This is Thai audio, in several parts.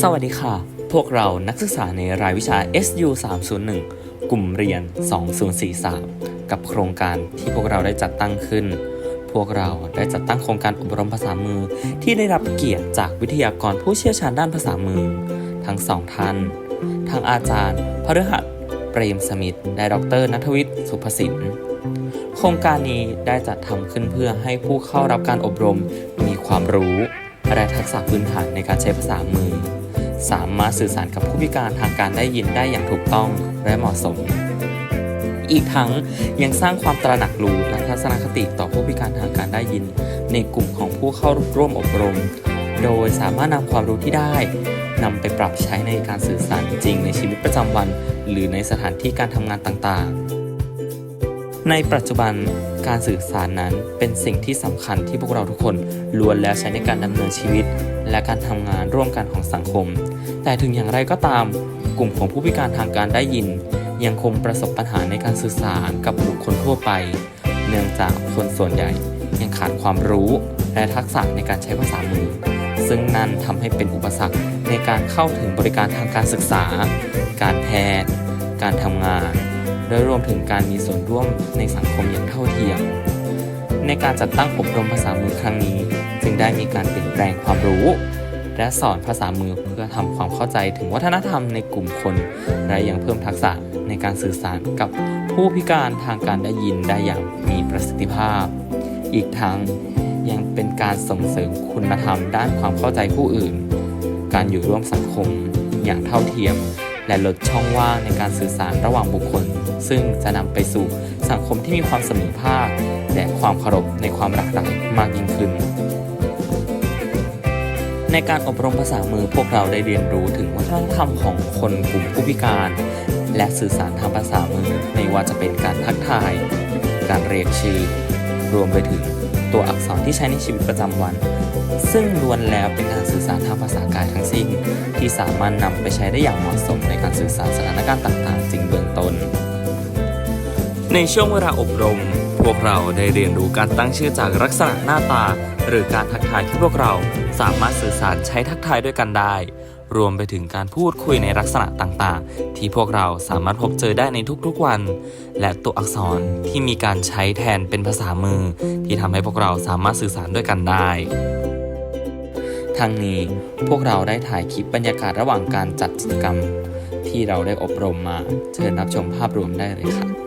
สวัสดีค่ะ พวกเรานักศึกษาในรายวิชา SU 301กลุ่มเรียน 2043 กับโครงการที่พวกเราได้จัดตั้งขึ้น พวกเราได้จัดตั้งโครงการอบรมภาษามือ ที่ได้รับเกียรติจากวิทยากรผู้เชี่ยวชาญด้านภาษามือ ทั้งสองท่านทางอาจารย์ พฤหัสเปรมสมิทธิ์และดรนัทวิทย์สุภสินโครงการนี้ได้จัดทำขึ้นเพื่อให้ผู้เข้ารับการอบรมมีความรู้ และทักษะพื้นฐานในการใช้ภาษามือ สามารถสื่อสารกับผู้พิการทางการได้ยินได้อย่างถูกต้องและเหมาะสม อีกทั้งยังสร้างความตระหนักรู้และทัศนคติต่อผู้พิการทางการได้ยิน ในกลุ่มของผู้เข้าร่วมอบรม โดยสามารถนำความรู้ที่ได้นำไปปรับใช้ในการสื่อสารจริงในชีวิตประจำวัน หรือในสถานที่การทำงานต่างๆ ในปัจจุบันการสื่อสารนั้นเป็นสิ่งที่สำคัญที่พวกเราทุกคนล้วนแล้วใช้ในการดำเนินชีวิต และการทำงานร่วมกันของสังคม แต่ถึงอย่างไรก็ตาม กลุ่มของผู้พิการทางการได้ยิน ยังคงประสบปัญหาในการสื่อสารกับบุคคลทั่วไป เนื่องจากคนส่วนใหญ่ยังขาดความรู้และทักษะในการใช้ภาษามือ ซึ่งนั่นทำให้เป็นอุปสรรคในการเข้าถึงบริการทางการศึกษา การแพทย์ การทำงาน โดยรวมถึงการมีส่วนร่วมในสังคมอย่างเท่าเทียม ในการจัดตั้งอบรมภาษามือครั้งนี้ จึงได้มีการเปลี่ยนแปลงความรู้ และสอนภาษามือเพื่อทำความเข้าใจถึงวัฒนธรรมในกลุ่มคน และยังเพิ่มทักษะในการสื่อสารกับผู้พิการทางการได้ยินได้อย่างมีประสิทธิภาพ อีกทั้งยังเป็นการส่งเสริมคุณธรรมด้านความเข้าใจผู้อื่น การอยู่ร่วมสังคมอย่างเท่าเทียม และลดช่องว่างในการสื่อสารระหว่างบุคคล ซึ่งจะนำไปสู่สังคมที่มีความเสมอภาค และความเคารพในความหลากหลายมากยิ่งขึ้น ในการอบรมภาษามือพวกเราได้เรียนรู้ถึงวัฒนธรรมของคนกลุ่มผู้พิการ และสื่อสารทางภาษามือไม่ว่าจะเป็นการทักทาย การเรียกชื่อ รวมไปถึง ตัวอักษรที่ใช้ในชีวิตประจำวัน ซึ่งล้วนแล้วเป็นการสื่อสารทางภาษากายทั้งสิ้น ที่สามารถนำไปใช้ได้อย่างเหมาะสมในการสื่อสารสถานการณ์ต่างๆ จริงเบื้องต้น ในช่วงเวลาอบรม พวกเราได้เรียนรู้การตั้งชื่อจากลักษณะหน้าตา หรือการทักทายที่พวกเราสามารถสื่อสารใช้ทักทายด้วยกันได้ รวมไปถึงการพูดคุยในลักษณะต่างๆ ที่พวกเราสามารถพบเจอได้ในทุกๆวัน และตัวอักษรที่มีการใช้แทนเป็นภาษามือ ที่ทำให้พวกเราสามารถสื่อสารด้วยกันได้ทั้งนี้พวกเราได้ถ่ายคลิปบรรยากาศระหว่างการจัดกิจกรรม ที่เราได้อบรมมาเชิญรับชมภาพรวมได้เลยค่ะ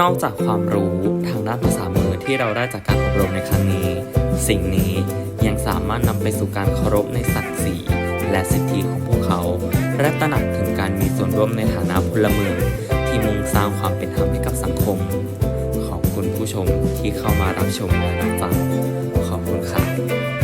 นอกจากความรู้ทางด้านภาษามือที่เราได้จากการอบรมในครั้งนี้ สิ่งนี้ยังสามารถนำไปสู่การเคารพในศักดิ์ศรีและสิทธิของพวกเขา และตระหนักถึงการมีส่วนร่วมในฐานะพลเมืองที่มุ่งสร้างความเป็นธรรมให้กับสังคม ขอบคุณผู้ชมที่เข้ามารับชมและรับฟังขอบคุณค่ะค่ะ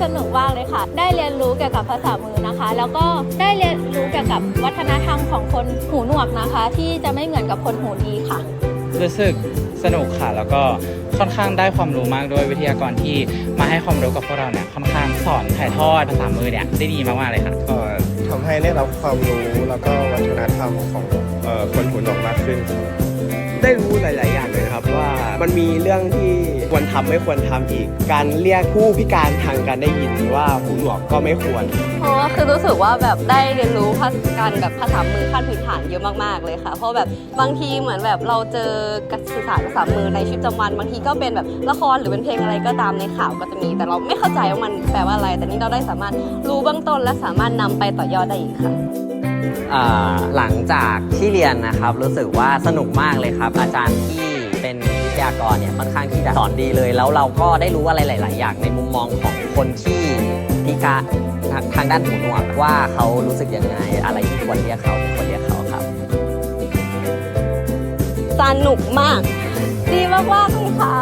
สึกสนุกมากเลยค่ะ ได้เรียนรู้เกี่ยวกับภาษามือนะคะ แล้วก็ได้เรียนรู้เกี่ยวกับวัฒนธรรมของคนหูหนวกนะคะ ที่จะไม่เหมือนกับคนหูดีค่ะ รู้สึกสนุกค่ะ แล้วก็ค่อนข้างได้ความรู้มากด้วยวิทยากรที่มาให้ความรู้กับพวกเราเนี่ยค่อนข้างสอนถ่ายทอดภาษามือเนี่ยได้ดีมากๆเลยค่ะ ก็ทำให้ได้รับความรู้แล้วก็วัฒนธรรมของเอ่อคนหูหนวกมากขึ้นครับ ได้รู้หลาย ๆ อย่างเลยครับว่ามันมีเรื่องที่ควรทำไม่ควรทำอีก การเรียกผู้พิการทางการได้ยินว่าหูหนวกก็ไม่ควรเพราะว่าคือรู้สึกว่าแบบได้เรียนรู้ภาษาการแบบภาษามือขั้นพื้นฐานเยอะมาก ๆ เลยค่ะ เพราะแบบบางทีเหมือนแบบเราเจอการสื่อสารภาษามือในชีวิตประจำวันบางทีก็เป็นแบบละครหรือเป็นเพลงอะไรก็ตามในข่าวก็จะมี แต่เราไม่เข้าใจว่ามันแปลว่าอะไร แต่นี่เราได้สามารถรู้เบื้องต้นและสามารถนำไปต่อยอดได้อีกค่ะ หลังจากที่เรียนนะครับรู้สึกว่าสนุกมากเลยครับ อาจารย์ที่เป็นวิทยากรเนี่ยค่อนข้างที่จะสอนดีเลย แล้วเราก็ได้รู้อะไรหลาย ๆ อย่างในมุมมองของคนที่พิการทางทางด้านหูหนวกว่าเขารู้สึกยังไงอะไรที่ควรเรียกเขาไม่ควรเรียกเขาครับสนุกมาก ดีมากๆเลยค่ะ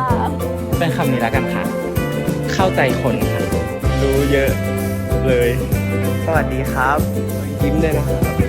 เป็นคำนี้แล้วกันค่ะ เข้าใจคนค่ะรู้เยอะเลย สวัสดีครับ ยิ้